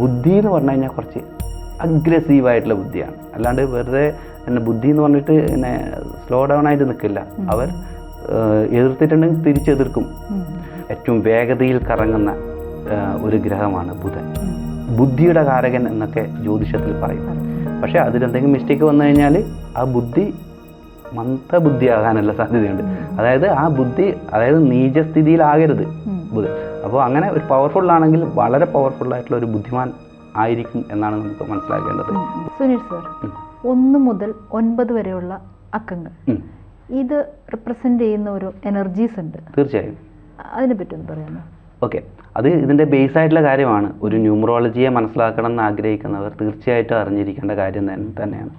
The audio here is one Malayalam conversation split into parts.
ബുദ്ധി എന്ന് പറഞ്ഞു കഴിഞ്ഞാൽ കുറച്ച് അഗ്രസീവായിട്ടുള്ള ബുദ്ധിയാണ്. അല്ലാണ്ട് വെറുതെ എന്നെ ബുദ്ധി എന്ന് പറഞ്ഞിട്ട് എന്നെ സ്ലോ ഡൗൺ ആയിട്ട് നിൽക്കില്ല അവർ എതിർത്തിട്ടുണ്ടെങ്കിൽ തിരിച്ചെതിർക്കും. ഏറ്റവും വേഗതയിൽ കറങ്ങുന്ന ഒരു ഗ്രഹമാണ് ബുധൻ. ബുദ്ധിയുടെ കാരകൻ എന്നൊക്കെ ജ്യോതിഷത്തിൽ പറയും പക്ഷേ അതിലെന്തെങ്കിലും മിസ്റ്റേക്ക് വന്നു കഴിഞ്ഞാൽ ആ ബുദ്ധി മന്ദബുദ്ധിയാകാനുള്ള സാധ്യതയുണ്ട്. അതായത് ആ ബുദ്ധി അതായത് നീചസ്ഥിതിയിലാകരുത് ബുദ്ധി. അപ്പോൾ അങ്ങനെ ഒരു പവർഫുൾ ആണെങ്കിൽ വളരെ പവർഫുൾ ആയിട്ടുള്ള ഒരു ബുദ്ധിമാൻ ആയിരിക്കും എന്നാണ് നമുക്ക് മനസ്സിലാക്കേണ്ടത്. സുനിൽ സർ ഒന്ന് മുതൽ ഒൻപത് വരെയുള്ള അക്കങ്ങൾ. ഇത് റിപ്രസെന്റ് ചെയ്യുന്ന ഒരു എനർജീസ് ഉണ്ട്. തീർച്ചയായും. അതിനെ പറ്റി ഒന്ന് പറയാമോ? ഓക്കെ അത് ഇതിന്റെ ബേസ് ആയിട്ടുള്ള കാര്യമാണ്. ഒരു ന്യൂമറോളജിയെ മനസ്സിലാക്കണം എന്ന് ആഗ്രഹിക്കുന്നവർ തീർച്ചയായിട്ടും അറിഞ്ഞിരിക്കേണ്ട കാര്യം തന്നെ തന്നെയാണ്.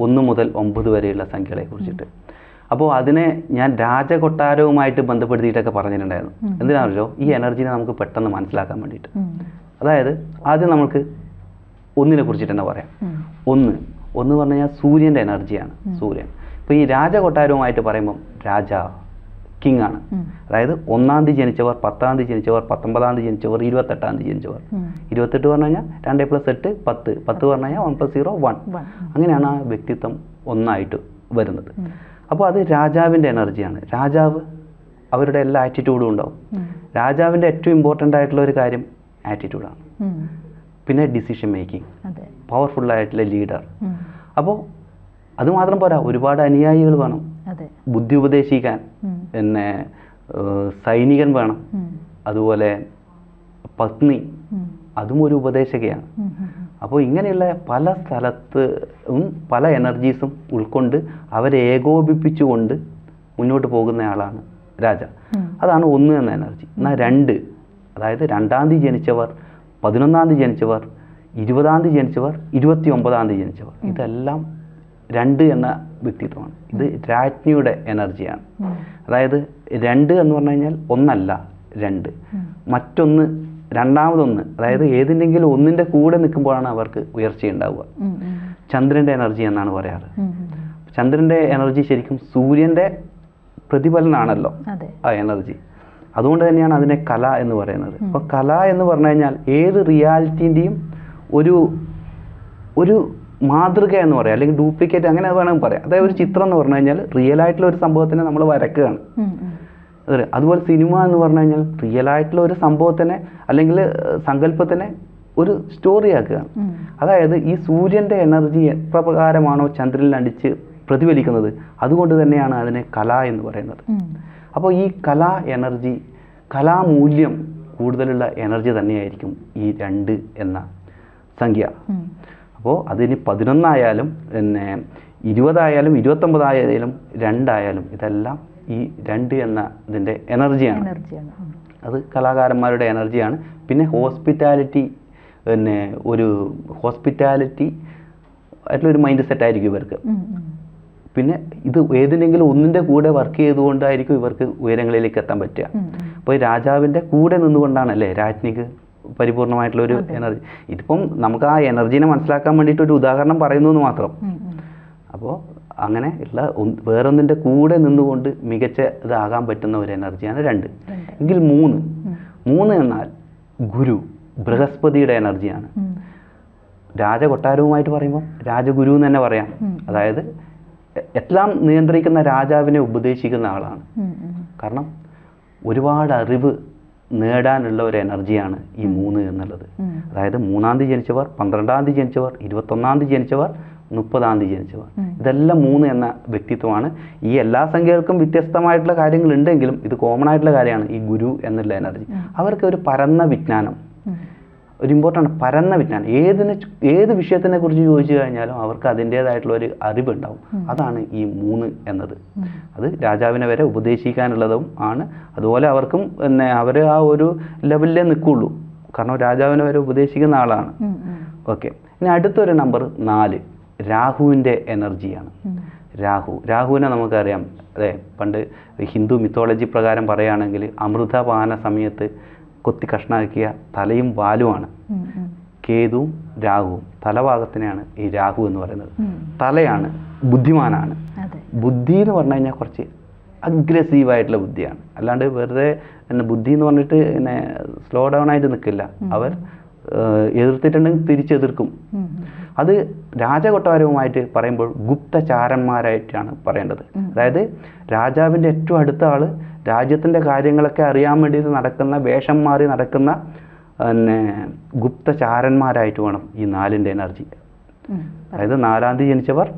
ഒന്ന് മുതൽ ഒമ്പത് വരെയുള്ള സംഖ്യകളെ കുറിച്ചിട്ട്. അപ്പോൾ അതിനെ ഞാൻ രാജകൊട്ടാരവുമായിട്ട് ബന്ധപ്പെടുത്തിയിട്ടൊക്കെ പറഞ്ഞിട്ടുണ്ടായിരുന്നു. എന്തിനാണല്ലോ ഈ എനർജിനെ നമുക്ക് പെട്ടെന്ന് മനസ്സിലാക്കാൻ വേണ്ടിയിട്ട്. അതായത് ആദ്യം നമുക്ക് ഒന്നിനെ കുറിച്ചിട്ട് തന്നെ പറയാം. ഒന്ന്. ഒന്ന് പറഞ്ഞു കഴിഞ്ഞാൽ സൂര്യന്റെ എനർജിയാണ് സൂര്യൻ. ഇപ്പോൾ ഈ രാജകൊട്ടാരവുമായിട്ട് പറയുമ്പം രാജാവ് കിങ് ആണ്. അതായത് ഒന്നാം തീയതി ജനിച്ചവർ പത്താം തീയതി ജനിച്ചവർ പത്തൊമ്പതാം തീയതി ജനിച്ചവർ ഇരുപത്തെട്ടാം തീയതി ജനിച്ചവർ. ഇരുപത്തെട്ട് പറഞ്ഞു കഴിഞ്ഞാൽ രണ്ട് പ്ലസ് എട്ട് പത്ത്. പത്ത് പറഞ്ഞു കഴിഞ്ഞാൽ വൺ പ്ലസ് സീറോ വൺ അങ്ങനെയാണ് ആ വ്യക്തിത്വം ഒന്നായിട്ട് വരുന്നത്. അപ്പോൾ അത് രാജാവിന്റെ എനർജിയാണ് രാജാവ് അവരുടെ എല്ലാ ആറ്റിറ്റ്യൂഡും ഉണ്ടാവും. രാജാവിന്റെ ഏറ്റവും ഇമ്പോർട്ടന്റ് ആയിട്ടുള്ള ഒരു കാര്യം ആറ്റിറ്റ്യൂഡാണ് പിന്നെ ഡിസിഷൻ മേക്കിംഗ് അതെ. ആയിട്ടുള്ള ലീഡർ. അപ്പോൾ അതുമാത്രം പോരാ. ഒരുപാട് അനുയായികൾ വേണം. ബുദ്ധി ഉപദേശിക്കാൻ. പിന്നെ സൈനികൻ വേണം. അതുപോലെ പത്നി. അതും ഒരു ഉപദേശകയാണ്. അപ്പോൾ ഇങ്ങനെയുള്ള പല സ്ഥലത്തും പല എനർജീസും ഉൾക്കൊണ്ട് അവരെ ഏകോപിപ്പിച്ചുകൊണ്ട് മുന്നോട്ട് പോകുന്ന ആളാണ് രാജ. അതാണ് ഒന്ന് എന്ന എനർജി. എന്നാൽ രണ്ട് അതായത് രണ്ടാം തീയതി ജനിച്ചവർ പതിനൊന്നാം തീയതി ജനിച്ചവർ ഇരുപതാം തീയതി ജനിച്ചവർ ഇരുപത്തി ഒമ്പതാം തീയതി ജനിച്ചവർ. ഇതെല്ലാം രണ്ട് എന്ന വ്യക്തിത്വമാണ്. ഇത് രാജ്ഞിയുടെ എനർജിയാണ്. അതായത് രണ്ട് എന്ന് പറഞ്ഞു കഴിഞ്ഞാൽ ഒന്നല്ല രണ്ട്. മറ്റൊന്ന് രണ്ടാമതൊന്ന് അതായത് ഏതിന്റെങ്കിലും ഒന്നിന്റെ കൂടെ നിൽക്കുമ്പോഴാണ് അവർക്ക് ഉയർച്ചയുണ്ടാവുക. ചന്ദ്രന്റെ എനർജി എന്നാണ് പറയാറ്. ചന്ദ്രന്റെ എനർജി ശരിക്കും സൂര്യന്റെ പ്രതിഫലനാണല്ലോ ആ എനർജി. അതുകൊണ്ട് തന്നെയാണ് അതിനെ കല എന്ന് പറയുന്നത്. അപ്പോൾ കല എന്ന് പറഞ്ഞു കഴിഞ്ഞാൽ ഏത് റിയാലിറ്റീന്റെയും ഒരു ഒരു മാതൃക എന്ന് പറയാം അല്ലെങ്കിൽ ഡ്യൂപ്ലിക്കേറ്റ് അങ്ങനെ വേണമെങ്കിൽ പറയാം. അതായത് ഒരു ചിത്രം എന്ന് പറഞ്ഞു കഴിഞ്ഞാൽ റിയൽ ആയിട്ടുള്ള ഒരു സംഭവത്തിനെ നമ്മൾ വരക്കുകയാണ്. അതുപോലെ സിനിമ എന്ന് പറഞ്ഞു കഴിഞ്ഞാൽ റിയൽ ആയിട്ടുള്ള ഒരു സംഭവത്തിനെ അല്ലെങ്കിൽ സങ്കല്പത്തിനെ ഒരു സ്റ്റോറി ആക്കുകയാണ്. അതായത് ഈ സൂര്യന്റെ എനർജി എപ്രകാരമാണോ ചന്ദ്രനിൽ അടിച്ച് പ്രതിഫലിക്കുന്നത്? അതുകൊണ്ട് തന്നെയാണ് അതിനെ കല എന്ന് പറയുന്നത്. അപ്പോൾ ഈ കലാ എനർജി കലാമൂല്യം കൂടുതലുള്ള എനർജി തന്നെയായിരിക്കും ഈ രണ്ട് എന്ന സംഖ്യ. അപ്പോൾ അതിന് പതിനൊന്നായാലും പിന്നെ ഇരുപതായാലും ഇരുപത്തൊമ്പതായാലും രണ്ടായാലും ഇതെല്ലാം ഈ രണ്ട് എന്ന ഇതിന്റെ എനർജിയാണ്. അത് കലാകാരന്മാരുടെ എനർജിയാണ്. പിന്നെ ഹോസ്പിറ്റാലിറ്റി പിന്നെ ഒരു ഹോസ്പിറ്റാലിറ്റി ആയിട്ടുള്ള ഒരു മൈൻഡ് സെറ്റ് ആയിരിക്കും ഇവർക്ക്. പിന്നെ ഇത് ഏതിനെങ്കിലും ഒന്നിന്റെ കൂടെ വർക്ക് ചെയ്തുകൊണ്ടായിരിക്കും ഇവർക്ക് ഉയരങ്ങളിലേക്ക് എത്താൻ പറ്റുക. അപ്പോൾ രാജാവിന്റെ കൂടെ നിന്നുകൊണ്ടാണല്ലേ രാജ്ഞിക്ക് പരിപൂർണമായിട്ടുള്ള ഒരു എനർജി ഇതിപ്പം നമുക്ക് ആ എനർജീനെ മനസ്സിലാക്കാൻ വേണ്ടിയിട്ട് ഒരു ഉദാഹരണം പറയുന്നു എന്ന് മാത്രം. അപ്പോൾ അങ്ങനെ ഉള്ള വേറൊന്നിന്റെ കൂടെ നിന്നുകൊണ്ട് മികച്ച ഇതാകാൻ പറ്റുന്ന ഒരു എനർജിയാണ് രണ്ട്. എങ്കിൽ മൂന്ന്. മൂന്ന് എന്നാൽ ഗുരു ബൃഹസ്പതിയുടെ എനർജിയാണ്. രാജകൊട്ടാരവുമായിട്ട് പറയുമ്പോൾ രാജഗുരു എന്ന് തന്നെ പറയാം അതായത് എല്ലാം നിയന്ത്രിക്കുന്ന രാജാവിനെ ഉപദേശിക്കുന്ന ആളാണ്. കാരണം ഒരുപാട് അറിവ് നേടാനുള്ള ഒരു എനർജിയാണ് ഈ മൂന്ന് എന്നുള്ളത്. അതായത് മൂന്നാം തീയതി ജനിച്ചവർ പന്ത്രണ്ടാം തീയതി ജനിച്ചവർ ഇരുപത്തൊന്നാം തീയതി ജനിച്ചവർ മുപ്പതാം തീയതി ജനിച്ചവർ. ഇതെല്ലാം മൂന്ന് എന്ന വ്യക്തിത്വമാണ്. ഈ എല്ലാ സംഖ്യകൾക്കും വ്യത്യസ്തമായിട്ടുള്ള കാര്യങ്ങളുണ്ടെങ്കിലും ഇത് കോമൺ ആയിട്ടുള്ള കാര്യമാണ് ഈ ഗുരു എന്നുള്ള എനർജി അവർക്ക് ഒരു പരന്ന വിജ്ഞാനം. ഒരു ഇമ്പോർട്ടന്റ് പരന്ന വിജ്ഞാനം ഏതിനെ ഏത് വിഷയത്തിനെ കുറിച്ച് ചോദിച്ചു കഴിഞ്ഞാലും അവർക്ക് അതിന്റേതായിട്ടുള്ള ഒരു അറിവുണ്ടാവും. അതാണ് ഈ മൂന്ന് എന്നത്. അത് രാജാവിനെ വരെ ഉപദേശിക്കാനുള്ളതും ആണ്. അതുപോലെ അവർക്കും പിന്നെ അവർ ആ ഒരു ലെവലിലേ നിൽക്കുള്ളൂ. കാരണം രാജാവിനെ വരെ ഉപദേശിക്കുന്ന ആളാണ്. ഓക്കെ. ഇനി അടുത്തൊരു നമ്പർ നാല്. രാഹുവിന്റെ എനർജിയാണ്. രാഹു. രാഹുവിനെ നമുക്കറിയാം. അതെ പണ്ട് ഹിന്ദു മിത്തോളജി പ്രകാരം പറയുകയാണെങ്കിൽ അമൃതപാന സമയത്ത് കൊത്തി കഷ്ണാക്കിയ തലയും വാലുമാണ്. കേതുവും രാഹുവും. തലഭാഗത്തിനെയാണ് ഈ രാഹു എന്ന് പറയുന്നത്. തലയാണ് ബുദ്ധിമാനാണ്. ബുദ്ധി എന്ന് പറഞ്ഞു കഴിഞ്ഞാൽ കുറച്ച് അഗ്രസീവായിട്ടുള്ള ബുദ്ധിയാണ്. അല്ലാണ്ട് വെറുതെ എന്നെ ബുദ്ധി എന്ന് പറഞ്ഞിട്ട് എന്നെ സ്ലോ ഡൗൺ ആയിട്ട് നിൽക്കില്ല അവർ എതിർത്തിട്ടുണ്ടെങ്കിൽ തിരിച്ചെതിർക്കും. അത് രാജകൊട്ടാരവുമായിട്ട് പറയുമ്പോൾ ഗുപ്തചാരന്മാരായിട്ടാണ് പറയേണ്ടത്. അതായത് രാജാവിന്റെ ഏറ്റവും അടുത്ത ആൾ രാജ്യത്തിന്റെ കാര്യങ്ങളൊക്കെ അറിയാൻ വേണ്ടിയിട്ട് നടക്കുന്ന വേഷം മാറി നടക്കുന്ന പിന്നെ ഗുപ്തചാരന്മാരായിട്ട് വേണം ഈ നാലിന്റെ എനർജി. അതായത് നാലാം തീയതി ജനിച്ചവർ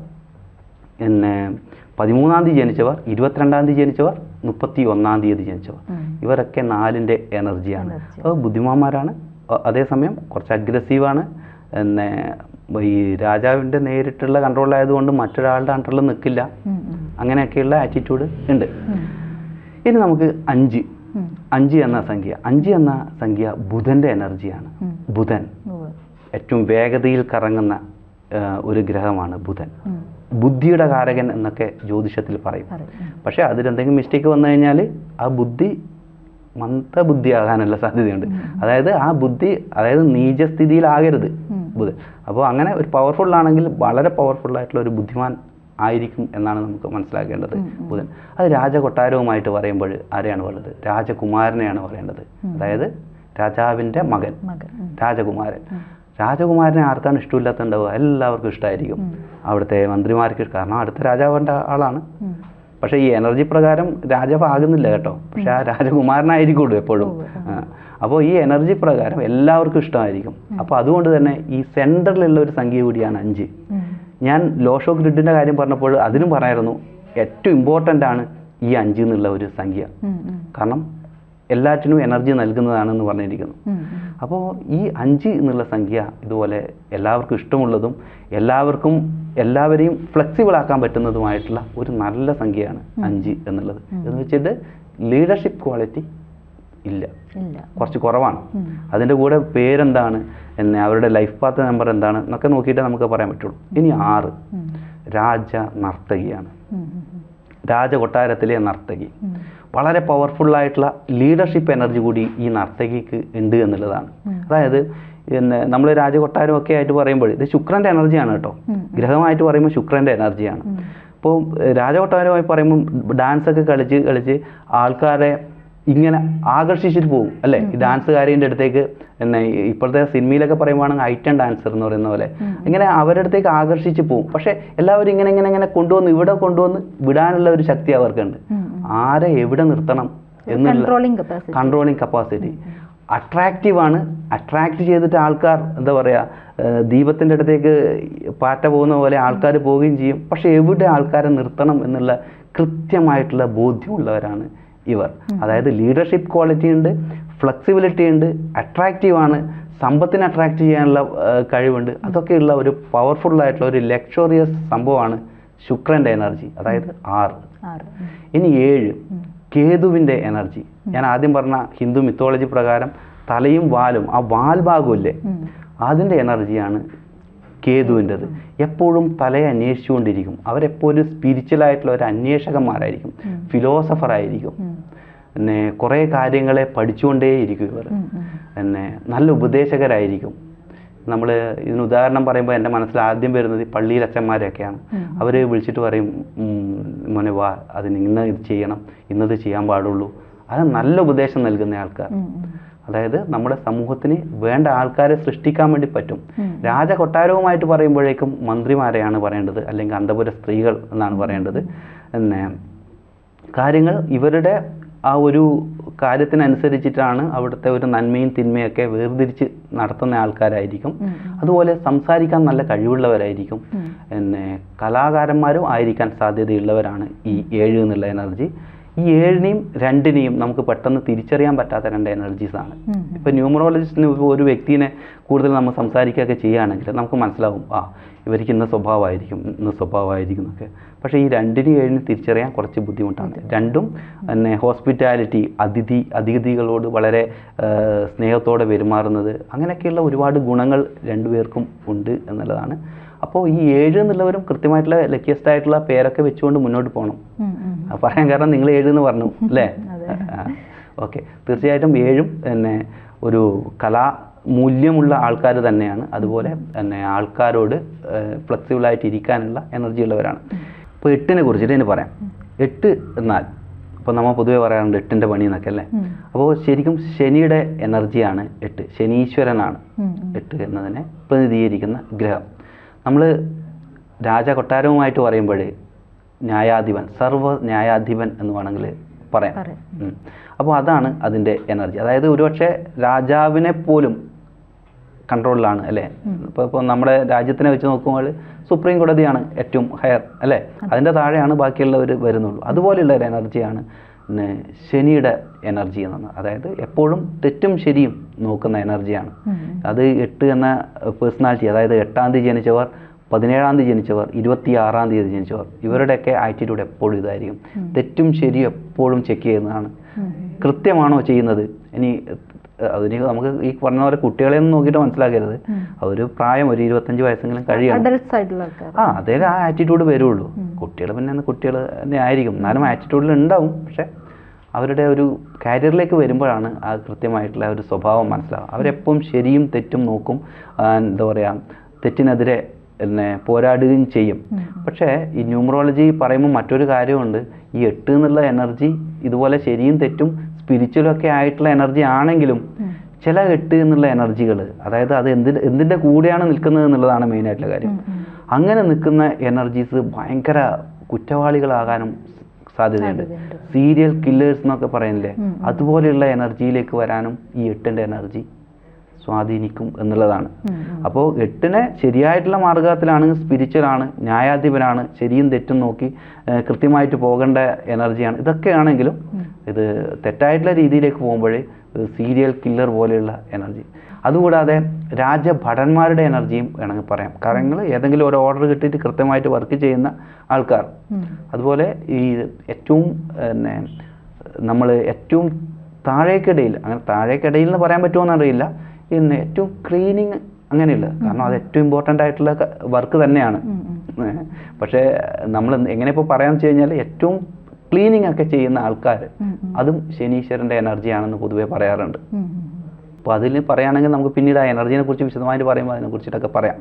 പിന്നെ പതിമൂന്നാം തീയതി ജനിച്ചവർ ഇരുപത്തിരണ്ടാം തീയതി ജനിച്ചവർ മുപ്പത്തി ഒന്നാം തീയതി ജനിച്ചവർ. ഇവരൊക്കെ നാലിന്റെ എനർജിയാണ്. അപ്പോൾ ബുദ്ധിമാന്മാരാണ്. അതേസമയം കുറച്ച് അഗ്രസീവാണ്. പിന്നെ ഈ രാജാവിന്റെ നേരിട്ടുള്ള കൺട്രോളായതുകൊണ്ട് മറ്റൊരാളുടെ അണ്ടറിൽ നിൽക്കില്ല. അങ്ങനെയൊക്കെയുള്ള ആറ്റിറ്റ്യൂഡ് ഉണ്ട്. ഇനി നമുക്ക് അഞ്ച്. അഞ്ച് എന്ന സംഖ്യ. അഞ്ച് എന്ന സംഖ്യ ബുധന്റെ എനർജിയാണ്. ബുധൻ. ഏറ്റവും വേഗതയിൽ കറങ്ങുന്ന ഒരു ഗ്രഹമാണ് ബുധൻ. ബുദ്ധിയുടെ കാരകൻ എന്നൊക്കെ ജ്യോതിഷത്തിൽ പറയും. പക്ഷെ അതിലെന്തെങ്കിലും മിസ്റ്റേക്ക് വന്നു കഴിഞ്ഞാൽ ആ ബുദ്ധി മന്ദബുദ്ധിയാകാനുള്ള സാധ്യതയുണ്ട്. അതായത് ആ ബുദ്ധി അതായത് നീചസ്ഥിതിയിലാകരുത്. ബുധൻ. അപ്പോൾ അങ്ങനെ ഒരു പവർഫുൾ ആണെങ്കിൽ വളരെ പവർഫുൾ ആയിട്ടുള്ള ഒരു ബുദ്ധിമാൻ ആയിരിക്കും എന്നാണ് നമുക്ക് മനസ്സിലാക്കേണ്ടത് ബുധൻ. അത് രാജകൊട്ടാരവുമായിട്ട് പറയുമ്പോൾ ആരെയാണ് പറയുന്നത് രാജകുമാരനെയാണ് പറയേണ്ടത്. അതായത് രാജാവിന്റെ മകൻ. രാജകുമാരൻ. രാജകുമാരനെ ആർക്കാണ് ഇഷ്ടമില്ലാത്തുണ്ടാവുക എല്ലാവർക്കും ഇഷ്ടമായിരിക്കും അവിടുത്തെ മന്ത്രിമാർക്ക് കാരണം അടുത്ത രാജാവിന്റെ ആളാണ്. പക്ഷെ പക്ഷേ ഈ എനർജി പ്രകാരം രാജാവ് ആകുന്നില്ല കേട്ടോ. പക്ഷെ ആ രാജകുമാരനായിരിക്കുള്ളൂ എപ്പോഴും. അപ്പോൾ ഈ എനർജി പ്രകാരം എല്ലാവർക്കും ഇഷ്ടമായിരിക്കും. അപ്പോൾ അതുകൊണ്ട് തന്നെ ഈ സെന്ററിലുള്ള ഒരു സംഖ്യ കൂടിയാണ് അഞ്ച്. ഞാൻ ലോഷോ ഗ്രിഡിന്റെ കാര്യം പറഞ്ഞപ്പോൾ അതിനും പറയായിരുന്നു ഏറ്റവും ഇമ്പോർട്ടന്റ് ആണ് ഈ അഞ്ച് എന്നുള്ള ഒരു സംഖ്യ. കാരണം എല്ലാറ്റിനും എനർജി നൽകുന്നതാണെന്ന് പറഞ്ഞിരിക്കുന്നു. അപ്പോൾ ഈ അഞ്ച് എന്നുള്ള സംഖ്യ ഇതുപോലെ എല്ലാവർക്കും ഇഷ്ടമുള്ളതും എല്ലാവർക്കും എല്ലാവരെയും ഫ്ലെക്സിബിൾ ആക്കാൻ പറ്റുന്നതുമായിട്ടുള്ള ഒരു നല്ല സംഖ്യയാണ് അഞ്ച് എന്നുള്ളത്. എന്ന് വെച്ചിട്ട് ലീഡർഷിപ്പ് ക്വാളിറ്റി ഇല്ല. കുറച്ച് കുറവാണ്. അതിന്റെ അതിന്റെ കൂടെ പേരെന്താണ്? എന്നെ അവരുടെ ലൈഫ് പാത്ത് നമ്പർ എന്താണ്? എന്നൊക്കെ നോക്കിയിട്ട് നമുക്ക് പറയാൻ പറ്റുള്ളൂ. ഇനി ആറ്. രാജ നർത്തകിയാണ്. രാജ. ഉം. നർത്തകി. വളരെ പവർഫുള്ളായിട്ടുള്ള ലീഡർഷിപ്പ് എനർജി കൂടി ഈ നർത്തകിക്ക് ഉണ്ട് എന്നുള്ളതാണ്. അതായത് പിന്നെ നമ്മൾ രാജകൊട്ടാരം ഒക്കെ ആയിട്ട് പറയുമ്പോൾ ഇത് ശുക്രന്റെ എനർജിയാണ് കേട്ടോ. ഗ്രഹമായിട്ട് പറയുമ്പോൾ ശുക്രന്റെ എനർജിയാണ് ഇപ്പോൾ അപ്പോൾ രാജകൊട്ടാരമായി പറയുമ്പോൾ ഡാൻസൊക്കെ കളിച്ച് കളിച്ച് ആൾക്കാരെ ഇങ്ങനെ ആകർഷിച്ചിട്ട് പോകും അല്ലേ? ഈ ഡാൻസുകാരിന്റെ അടുത്തേക്ക് എന്നെ ഇപ്പോഴത്തെ സിനിമയിലൊക്കെ പറയുവാണെങ്കിൽ ഐറ്റം ഡാൻസർ എന്ന് പറയുന്ന പോലെ. ഇങ്ങനെ അവരുടെ അടുത്തേക്ക് ആകർഷിച്ച് പോകും പക്ഷെ എല്ലാവരും ഇങ്ങനെ ഇങ്ങനെ ഇങ്ങനെ കൊണ്ടുവന്ന് ഇവിടെ കൊണ്ടുവന്ന് വിടാനുള്ള ഒരു ശക്തി അവർക്കുണ്ട്. ആരെ എവിടെ നിർത്തണം എന്നുള്ള കൺട്രോളിങ് കപ്പാസിറ്റി അട്രാക്റ്റീവ് ആണ്. അട്രാക്റ്റ് ചെയ്തിട്ട് ആൾക്കാർ എന്താ പറയുക ദീപത്തിന്റെ അടുത്തേക്ക് പാറ്റ പോകുന്ന പോലെ ആൾക്കാർ പോവുകയും ചെയ്യും. പക്ഷെ എവിടെ ആൾക്കാരെ നിർത്തണം എന്നുള്ള കൃത്യമായിട്ടുള്ള ബോധ്യമുള്ളവരാണ് ഇവർ. അതായത് ലീഡർഷിപ്പ് ക്വാളിറ്റി ഉണ്ട് ഫ്ലെക്സിബിലിറ്റി ഉണ്ട് അട്രാക്റ്റീവാണ് സമ്പത്തിന് അട്രാക്റ്റ് ചെയ്യാനുള്ള കഴിവുണ്ട്. അതൊക്കെയുള്ള ഒരു പവർഫുൾ ആയിട്ടുള്ള ഒരു ലക്ഷറിയസ് സംഭവമാണ് ശുക്രന്റെ എനർജി അതായത് ആറ്. ഇനി ഏഴ് കേതുവിന്റെ എനർജി ഞാൻ ആദ്യം പറഞ്ഞ ഹിന്ദു മിത്തോളജി പ്രകാരം തലയും വാലും ആ വാൽ ഭാഗമില്ലേ? ഉം. അതിന്റെ എനർജിയാണ് കേതുവിന്റെത്. എപ്പോഴും തലയെ അന്വേഷിച്ചുകൊണ്ടിരിക്കും. അവരെപ്പോഴും സ്പിരിച്വൽ ആയിട്ടുള്ള ഒരു അന്വേഷകന്മാരായിരിക്കും. ഫിലോസഫർ ആയിരിക്കും. പിന്നെ കുറേ കാര്യങ്ങളെ പഠിച്ചുകൊണ്ടേയിരിക്കും ഇവർ. പിന്നെ നല്ല ഉപദേശകരായിരിക്കും. നമ്മൾ ഇതിന് ഉദാഹരണം പറയുമ്പോൾ എന്റെ മനസ്സിൽ ആദ്യം വരുന്നത് ഈ പള്ളിയിൽ അച്ഛന്മാരെയൊക്കെയാണ്. അവർ വിളിച്ചിട്ട് പറയും "ഉം, മോനെ വാ അതിന് ഇന്ന് ഇത് ചെയ്യണം ഇന്നത് ചെയ്യാൻ പാടുള്ളൂ. അത് നല്ല ഉപദേശം നൽകുന്ന ആൾക്കാർ. അതായത് നമ്മുടെ സമൂഹത്തിന് വേണ്ട ആൾക്കാരെ സൃഷ്ടിക്കാൻ വേണ്ടി പറ്റും. രാജ കൊട്ടാരവുമായിട്ട് പറയുമ്പോഴേക്കും മന്ത്രിമാരെയാണ് പറയേണ്ടത് അല്ലെങ്കിൽ അന്തപുര സ്ത്രീകൾ എന്നാണ് പറയേണ്ടത്. പിന്നെ കാര്യങ്ങൾ ഇവരുടെ ആ ഒരു കാര്യത്തിനനുസരിച്ചിട്ടാണ് അവിടുത്തെ ഒരു നന്മയും തിന്മയൊക്കെ വേർതിരിച്ച് നടത്തുന്ന ആൾക്കാരായിരിക്കും. അതുപോലെ സംസാരിക്കാൻ നല്ല കഴിവുള്ളവരായിരിക്കും. പിന്നെ കലാകാരന്മാരും ആയിരിക്കാൻ സാധ്യതയുള്ളവരാണ് ഈ ഏഴ് എന്നുള്ള എനർജി ഈ ഏഴിനെയും രണ്ടിനെയും നമുക്ക് പെട്ടെന്ന് തിരിച്ചറിയാൻ പറ്റാത്ത രണ്ട് എനർജീസ് ആണ്. ഇപ്പോൾ ന്യൂമറോളജിസ്റ്റിന് ഇപ്പോൾ ഒരു വ്യക്തിനെ കൂടുതൽ നമ്മൾ സംസാരിക്കുകയൊക്കെ ചെയ്യുകയാണെങ്കിൽ നമുക്ക് മനസ്സിലാവും ആ ഇവർക്ക് ഇന്ന സ്വഭാവമായിരിക്കും ഇന്ന സ്വഭാവമായിരിക്കും എന്നൊക്കെ. പക്ഷേ ഈ രണ്ടിനും ഏഴിനും തിരിച്ചറിയാൻ കുറച്ച് ബുദ്ധിമുട്ടാണ്. രണ്ടും പിന്നെ ഹോസ്പിറ്റാലിറ്റി അതിഥി അതിഥികളോട് വളരെ സ്നേഹത്തോടെ പെരുമാറുന്നത് അങ്ങനെയൊക്കെയുള്ള ഒരുപാട് ഗുണങ്ങൾ രണ്ടുപേർക്കും ഉണ്ട് എന്നുള്ളതാണ്. അപ്പോൾ ഈ ഏഴ് എന്നുള്ളവരും കൃത്യമായിട്ടുള്ള ലക്കിയസ്റ്റ് ആയിട്ടുള്ള പേരൊക്കെ വെച്ചുകൊണ്ട് മുന്നോട്ട് പോകണം. പറയാൻ കാരണം നിങ്ങൾ ഏഴ് എന്ന് പറഞ്ഞു അല്ലേ. ഓക്കെ. തീർച്ചയായിട്ടും ഏഴും പിന്നെ ഒരു കലാ മൂല്യമുള്ള ആൾക്കാർ തന്നെയാണ്. അതുപോലെ തന്നെ ആൾക്കാരോട് ഫ്ലെക്സിബിളായിട്ട് ഇരിക്കാനുള്ള എനർജി ഉള്ളവരാണ്. ഇപ്പോൾ എട്ടിനെ കുറിച്ചിട്ട് ഇനി പറയാം. എട്ട് എന്നാൽ അപ്പോൾ നമ്മൾ പൊതുവെ പറയാറുണ്ട് എട്ടിന്റെ പണി എന്നൊക്കെ അല്ലേ. അപ്പോൾ ശരിക്കും ശനിയുടെ എനർജിയാണ് എട്ട്. ശനീശ്വരനാണ്. എട്ട് എന്നതിനെ പ്രതിനിധീകരിക്കുന്ന ഗ്രഹം. നമ്മൾ രാജ കൊട്ടാരവുമായിട്ട് പറയുമ്പോൾ ന്യായാധിപൻ സർവ ന്യായാധിപൻ എന്ന് വേണമെങ്കിൽ പറയാം. അപ്പോൾ അതാണ് അതിന്റെ എനർജി. അതായത് ഒരുപക്ഷെ രാജാവിനെ പോലും കൺട്രോളിലാണ് അല്ലേ? ഇപ്പോൾ ഇപ്പോൾ നമ്മുടെ രാജ്യത്തിനെ വെച്ച് നോക്കുമ്പോൾ സുപ്രീം കോടതിയാണ് ഏറ്റവും ഹയർ അല്ലേ? അതിന്റെ താഴെയാണ് ബാക്കിയുള്ളവർ വരുന്നുള്ളൂ. അതുപോലെയുള്ള ഒരു എനർജിയാണ് പിന്നെ ശനിയുടെ എനർജി എന്നാണ് അതായത് എപ്പോഴും തെറ്റും ശരിയും നോക്കുന്ന എനർജിയാണ്. അത് എട്ട് എന്ന പേഴ്സണാലിറ്റി അതായത് എട്ടാം തീയതി ജനിച്ചവർ പതിനേഴാം തീയതി ജനിച്ചവർ ഇരുപത്തി ആറാം തീയതി ജനിച്ചവർ ഇവരുടെയൊക്കെ ആറ്റിറ്റ്യൂഡ് എപ്പോഴും ഇതായിരിക്കും. തെറ്റും ശരിയും എപ്പോഴും ചെക്ക് ചെയ്യുന്നതാണ്. കൃത്യമാണോ ചെയ്യുന്നത്? ഇനി അതിന് നമുക്ക് ഈ പറഞ്ഞ പോലെ കുട്ടികളെ ഒന്നും നോക്കിയിട്ട് മനസ്സിലാക്കരുത്. ഒരു പ്രായം ഒരു ഇരുപത്തഞ്ച് വയസ്സെങ്കിലും കഴിയണം. ആ അതേ ആ ആറ്റിറ്റ്യൂഡ് വരുള്ളൂ. കുട്ടികൾ പിന്നെ കുട്ടികൾ തന്നെ ആയിരിക്കും. എന്നാലും ആറ്റിറ്റ്യൂഡിൽ ഉണ്ടാവും. പക്ഷെ അവരുടെ ഒരു കരിയറിലേക്ക് വരുമ്പോഴാണ് ആ കൃത്യമായിട്ടുള്ള ഒരു സ്വഭാവം മനസ്സിലാവുക. അവരെപ്പം ശരിയും തെറ്റും നോക്കും. എന്താ പറയുക തെറ്റിനെതിരെ പിന്നെ പോരാടുകയും ചെയ്യും. പക്ഷേ ഈ ന്യൂമറോളജി പറയുമ്പോൾ മറ്റൊരു കാര്യമുണ്ട്. ഈ എട്ട് എന്നുള്ള എനർജി ഇതുപോലെ ശരിയും തെറ്റും സ്പിരിച്വലൊക്കെ ആയിട്ടുള്ള എനർജി ആണെങ്കിലും ചില എട്ട് എന്നുള്ള എനർജികൾ അതായത് അത് എന്തിന്റെ എന്തിന്റെ കൂടെയാണ് നിൽക്കുന്നത് എന്നുള്ളതാണ് മെയിനായിട്ടുള്ള കാര്യം. അങ്ങനെ നിൽക്കുന്ന എനർജീസ് ഭയങ്കര കുറ്റവാളികളാകാനും സാധ്യതയുണ്ട്. സീരിയൽ കില്ലേഴ്സ് എന്നൊക്കെ പറയുന്നില്ലേ. അതുപോലെയുള്ള എനർജിയിലേക്ക് വരാനും ഈ എട്ടിന്റെ എനർജി സ്വാധീനിക്കും എന്നുള്ളതാണ്. അപ്പോൾ എട്ടിനെ ശരിയായിട്ടുള്ള മാർഗത്തിലാണ് സ്പിരിച്വലാണ് ന്യായാധിപനാണ് ശരിയും തെറ്റും നോക്കി കൃത്യമായിട്ട് പോകേണ്ട എനർജിയാണ്. ഇതൊക്കെയാണെങ്കിലും ഇത് തെറ്റായിട്ടുള്ള രീതിയിലേക്ക് പോകുമ്പോഴേ സീരിയൽ കില്ലർ പോലെയുള്ള എനർജി. അതുകൂടാതെ രാജഭടന്മാരുടെ എനർജിയും വേണമെങ്കിൽ പറയാം. കാര്യങ്ങൾ ഏതെങ്കിലും ഒരു ഓർഡർ കിട്ടിയിട്ട് കൃത്യമായിട്ട് വർക്ക് ചെയ്യുന്ന ആൾക്കാർ. അതുപോലെ ഈ ഏറ്റവും പിന്നെ നമ്മൾ ഏറ്റവും താഴേക്കിടയിൽ അങ്ങനെ താഴേക്കിടയിൽ എന്ന് പറയാൻ പറ്റുമോ അറിയില്ല പിന്നെ ഏറ്റവും ക്ലീനിങ് അങ്ങനെയുള്ള കാരണം അത് ഏറ്റവും ഇമ്പോർട്ടന്റ് ആയിട്ടുള്ള വർക്ക് തന്നെയാണ്. പക്ഷേ നമ്മൾ എങ്ങനെ ഇപ്പോൾ പറയാന്ന് വെച്ച് കഴിഞ്ഞാൽ ഏറ്റവും ക്ലീനിങ് ഒക്കെ ചെയ്യുന്ന ആൾക്കാർ. അതും ശനീശ്വരന്റെ എനർജിയാണെന്ന് പൊതുവേ പറയാറുണ്ട്. അപ്പോൾ അതിൽ പറയുകയാണെങ്കിൽ നമുക്ക് പിന്നീട് ആ എനർജിനെ കുറിച്ച് വിശദമായിട്ട് പറയുമ്പോൾ അതിനെ കുറിച്ചിട്ടൊക്കെ പറയാം.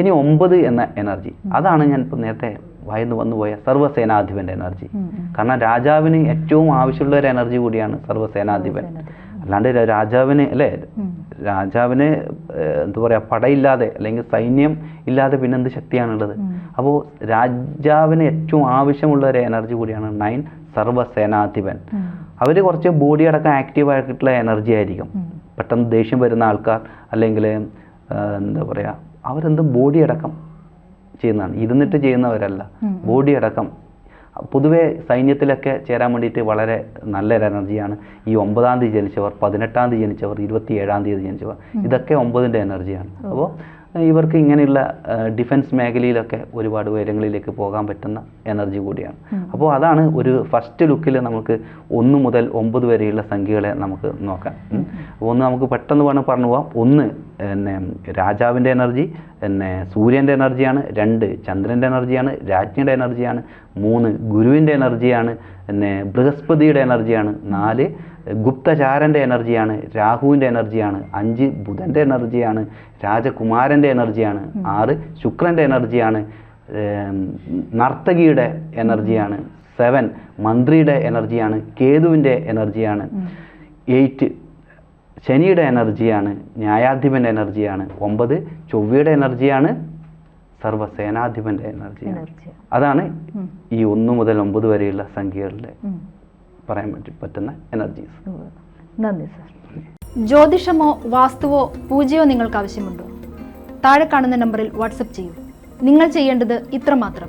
ഇനി ഒമ്പത് എന്ന എനർജി അതാണ് ഞാൻ ഇപ്പോൾ നേരത്തെ വായന്ന് വന്നുപോയ സർവസേനാധിപന്റെ എനർജി. കാരണം രാജാവിന് ഏറ്റവും ആവശ്യമുള്ള ഒരു എനർജി കൂടിയാണ് സർവസേനാധിപൻ. അല്ലാണ്ട് രാജാവിന് അല്ലേ. രാജാവിന് എന്താ പറയുക പടയില്ലാതെ അല്ലെങ്കിൽ സൈന്യം ഇല്ലാതെ പിന്നെ എന്ത് ശക്തിയാണുള്ളത്. അപ്പോൾ രാജാവിന് ഏറ്റവും ആവശ്യമുള്ള ഒരു എനർജി കൂടിയാണ് നയൻ സർവസേനാധിപൻ. അവർ കുറച്ച് ബോഡി അടക്കം ആക്റ്റീവ് ആയിട്ടുള്ള എനർജി ആയിരിക്കും. പെട്ടെന്ന് ദേഷ്യം വരുന്ന ആൾക്കാർ അല്ലെങ്കിൽ എന്താ പറയുക അവരെന്ത് ബോഡി അടക്കം ചെയ്യുന്നതാണ്. ഇരുന്നിട്ട് ചെയ്യുന്നവരല്ല. ബോഡി അടക്കം പൊതുവെ സൈന്യത്തിലൊക്കെ ചേരാൻ വേണ്ടിയിട്ട് വളരെ നല്ലൊരു എനർജിയാണ്. ഈ ഒമ്പതാം തീയതി ജനിച്ചവർ പതിനെട്ടാം തീയതി ജനിച്ചവർ ഇരുപത്തി ഏഴാം തീയതി ജനിച്ചവർ ഇതൊക്കെ ഒമ്പതിന്റെ എനർജിയാണ്. അപ്പോൾ ഇവർക്ക് ഇങ്ങനെയുള്ള ഡിഫൻസ് മേഖലയിലൊക്കെ ഒരുപാട് ഉയരങ്ങളിലേക്ക് പോകാൻ പറ്റുന്ന എനർജി കൂടിയാണ്. അപ്പോൾ അതാണ് ഒരു ഫസ്റ്റ് ലുക്കിൽ നമുക്ക് ഒന്ന് മുതൽ ഒമ്പത് വരെയുള്ള സംഖ്യകളെ നമുക്ക് നോക്കാം. അപ്പോൾ ഒന്ന് നമുക്ക് പെട്ടെന്ന് വേണം പറഞ്ഞു പോവാം. ഒന്ന് പിന്നെ രാജാവിന്റെ എനർജി പിന്നെ സൂര്യന്റെ എനർജിയാണ് രണ്ട് ചന്ദ്രന്റെ എനർജിയാണ് രാജ്ഞിയുടെ എനർജിയാണ് മൂന്ന് ഗുരുവിന്റെ എനർജിയാണ് പിന്നെ ബൃഹസ്പതിയുടെ എനർജിയാണ് നാല് ഗുപ്തചാരന്റെ എനർജിയാണ് രാഹുവിന്റെ എനർജിയാണ് അഞ്ച് ബുധന്റെ എനർജിയാണ് രാജകുമാരന്റെ എനർജിയാണ് ആറ് ശുക്രന്റെ എനർജിയാണ് നർത്തകിയുടെ എനർജിയാണ് സെവൻ മന്ത്രിയുടെ എനർജിയാണ് കേതുവിന്റെ എനർജിയാണ് എയ്റ്റ് ശനിയുടെ എനർജിയാണ് ന്യായാധിപന്റെ എനർജിയാണ് ഒമ്പത് ചൊവ്വയുടെ എനർജിയാണ് സർവസേനാധിപന്റെ എനർജിയാണ്. എനർജി അതാണ് ഈ ഒന്ന് മുതൽ ഒമ്പത് വരെയുള്ള സംഖ്യകളുടെ പറയാൻ പറ്റി പറ്റുന്ന എനർജീസ്. നന്ദി സർ. ജ്യോതിഷമോ വാസ്തുവോ പൂജയോ നിങ്ങൾക്ക് ആവശ്യമുണ്ടോ? താഴെ കാണുന്ന നമ്പറിൽ വാട്സപ്പ് ചെയ്യൂ. നിങ്ങൾ ചെയ്യേണ്ടത് ഇത്ര മാത്രം.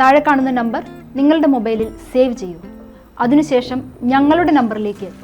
താഴെ കാണുന്ന നമ്പർ നിങ്ങളുടെ മൊബൈലിൽ സേവ് ചെയ്യൂ. അതിനുശേഷം ഞങ്ങളുടെ നമ്പറിലേക്ക്